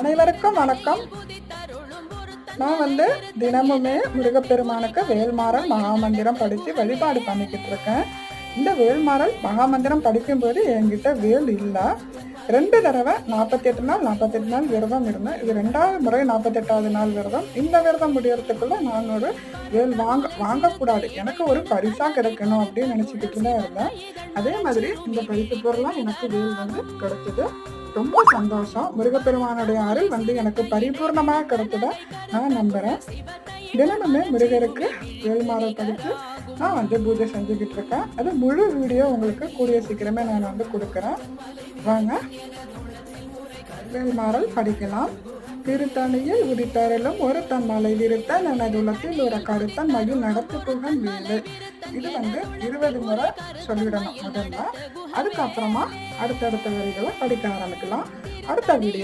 அனைவருக்கும் வணக்கம். நான் வந்து தினமுமே முருகப்பெருமானுக்கு வேல்மாறல் மகாமந்திரம் படித்து வழிபாடு பண்ணிக்கிட்டு இருக்கேன். இந்த வேல்மாறல் மகாமந்திரம் படிக்கும்போது என்கிட்ட வேல் இல்லை. ரெண்டு தடவை நாற்பத்தெட்டு நாள் நாற்பத்தெட்டு நாள் விரதம் இருந்தேன். இது ரெண்டாவது முறை நாற்பத்தெட்டாவது நாள் விரதம். இந்த விரதம் முடியறதுக்குள்ள நான் ஒரு வேல் வாங்க வாங்கக்கூடாது. எனக்கு ஒரு பரிசாக கிடைக்கணும் அப்படின்னு நினச்சிக்கிட்டு தான் இருந்தேன். அதே மாதிரி இந்த பரிசு பொருளாக எனக்கு வேல் வந்து கிடைச்சது. ரொம்ப சந்தோஷம். முருகப்பெருமானுடைய அருள் வந்து எனக்கு பரிபூர்ணமாக கிடைச்சதா நான் நம்புகிறேன் தினமுமே முருகருக்கு வேல்மாறல் படித்து நான் வந்து பூஜை செஞ்சுக்கிட்டு இருக்கேன். அது முழு வீடியோ உங்களுக்கு கூடிய சீக்கிரமே நான் வந்து கொடுக்குறேன். வாங்க. வேல்மாறல் படிக்கலாம். திருத்தணியில் உதித்தருளும் ஒரு தன்மலை விருத்த நனதுலத்தில் ஒரு கருத்தன் மயில் நடத்து புகழ் வேலு இது வந்து இருபது முறை சொல்லிடணும் முதல்ல. அதுக்கப்புறமா அடுத்தடுத்த வரிகளை படிக்க ஆரம்பிக்கலாம். அடுத்த வீடியோ